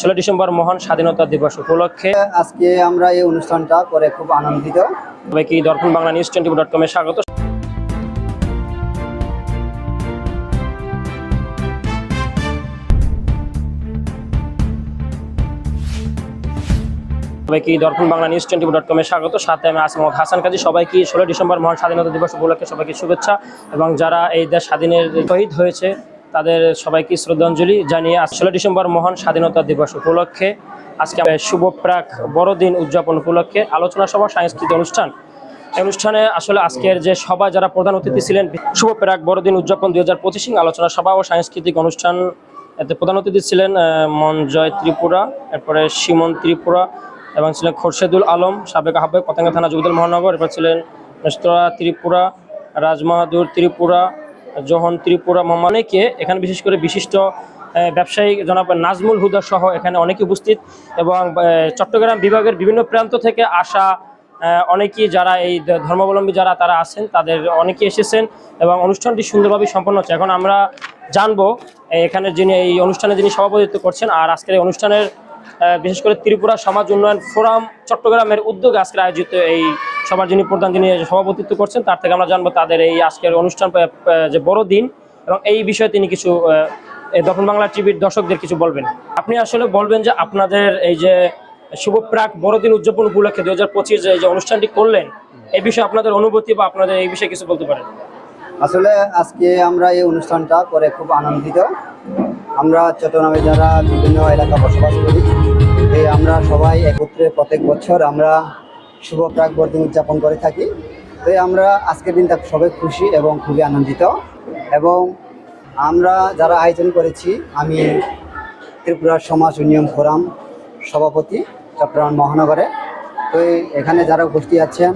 ষোলো ডিসেম্বর মহান স্বাধীনতা দিবস উপলক্ষে আজকে আমরা এই অনুষ্ঠানটা করে খুব আনন্দিত। সবাইকে দর্পণ বাংলা নিউজ টোয়েন্টি ডট কমে স্বাগত? সবাইকে দর্পণ বাংলা নিউজ টোয়েন্টি ডট কমে স্বাগত। সাথে আমি আসিম হাসান কাজী। সবাইকে ষোলো ডিসেম্বর মহান স্বাধীনতা দিবস উপলক্ষে সবাইকে শুভেচ্ছা। এবং যারা এই দেশ স্বাধীনের শহীদ হয়েছে তাদের সবাইকে শ্রদ্ধাঞ্জলি জানিয়ে ষোলো ডিসেম্বর মহান স্বাধীনতা দিবস উপলক্ষে আজকে শুভ প্রাক বড়দিন উদযাপন উপলক্ষে আলোচনা সভা, সাংস্কৃতিক অনুষ্ঠান। অনুষ্ঠানে আসলে আজকের যে সভা, যারা প্রধান অতিথি ছিলেন, শুভ প্রাক বড়দিন উদযাপন দুই হাজার পঁচিশ আলোচনা সভা ও সাংস্কৃতিক অনুষ্ঠান এতে প্রধান অতিথি ছিলেন মনজয় ত্রিপুরা, এরপরে সিমন ত্রিপুরা এবং ছিলেন খোরশেদুল আলম, সাবেক আহ্বায়ক পতেঙ্গা থানা যুবদল মহানগর, এরপর ছিলেন নেস্তরা ত্রিপুরা রাজমাহাদুর ত্রিপুরা জোহন ত্রিপুরা অনেকে এখানে বিশেষ করে বিশিষ্ট ব্যবসায়ী জনাব নাজমুল হুদা সহ এখানে অনেকে উপস্থিত এবং চট্টগ্রাম বিভাগের বিভিন্ন প্রান্ত থেকে আসা অনেকেই যারা এই ধর্মাবলম্বী যারা তারা আছেন, তাদের অনেকে এসেছেন এবং অনুষ্ঠানটি সুন্দরভাবে সম্পন্ন হচ্ছে। এখন আমরা জানব এখানে যিনি এই অনুষ্ঠানে যিনি সভাপতিত্ব করছেন আর আজকের এই অনুষ্ঠানের বিশেষ করে ত্রিপুরা সমাজ উন্নয়ন ফোরাম চট্টগ্রামের উদ্যোগে আজকের আয়োজিত এই সবার যিনি প্রধান যিনি সভাপতিত্ব করছেন, তার থেকে আমরা জানব তাদের এই আজকের অনুষ্ঠান যে বড় দিন এবং এই বিষয়ে তিনি কিছু দক্ষিণ বাংলা টিভির দর্শকদের কিছু বলবেন। আপনি আসলে বলবেন যে আপনাদের এই যে শুভ প্রাক বড়দিন উদযাপন উপলক্ষে দুই হাজার পঁচিশ যে অনুষ্ঠানটি করলেন, এই বিষয়ে আপনাদের অনুভূতি বা আপনাদের এই বিষয়ে কিছু বলতে পারেন। আসলে আজকে আমরা এই অনুষ্ঠানটা করে খুব আনন্দিত। আমরা চট্টগ্রামে যারা বিভিন্ন এলাকা বসবাস করি আমরা সবাই একত্রে প্রত্যেক বছর আমরা শুভ প্রাক বর্দিন উদযাপন করে থাকি। তো আমরা আজকের দিনটা সবাই খুশি এবং খুবই আনন্দিত। এবং আমরা যারা আয়োজন করেছি আমি ত্রিপুরা সমাজ উন্নয়ন ফোরাম সভাপতি চট্টগ্রাম মহানগরে। তো এখানে যারা উপস্থিত আছেন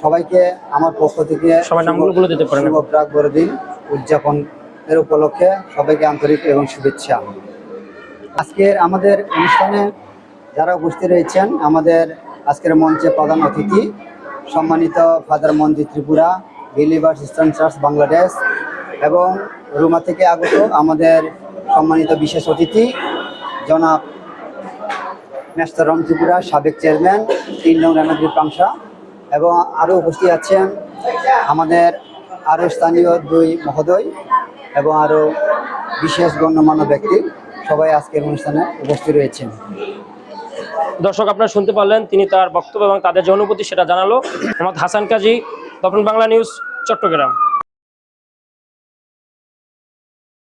সবাইকে আমার পক্ষ থেকে সবাই নামগুলো বলে দিতে পারেন। শুভ প্রাক বড়দিন উদযাপন এর উপলক্ষে সবাইকে আন্তরিক এবং শুভেচ্ছা। আজকের আমাদের অনুষ্ঠানে যারা উপস্থিত রয়েছেন আমাদের আজকের মঞ্চে প্রধান অতিথি সম্মানিত father Mandir Tripura, Believers Eastern Church Bangladesh এবং রুমা থেকে আগত আমাদের সম্মানিত বিশেষ অতিথি জনাব মেস্তরম ত্রিপুরা, সাবেক চেয়ারম্যান, তিন নং রানাদ্রি পাংশা এবং আরও উপস্থিত আছেন আমাদের আরও স্থানীয় দুই মহোদয় এবং আরও বিশেষ গণ্যমান্য ব্যক্তি সবাই আজকের অনুষ্ঠানে উপস্থিত রয়েছেন। দর্শক আপনারা শুনতে পারলেন, তিনি তার বক্তব্য এবং তাদের যে সেটা জানালো। মোহাম্মদ হাসান কাজী, তপন বাংলা নিউজ, চট্টগ্রাম।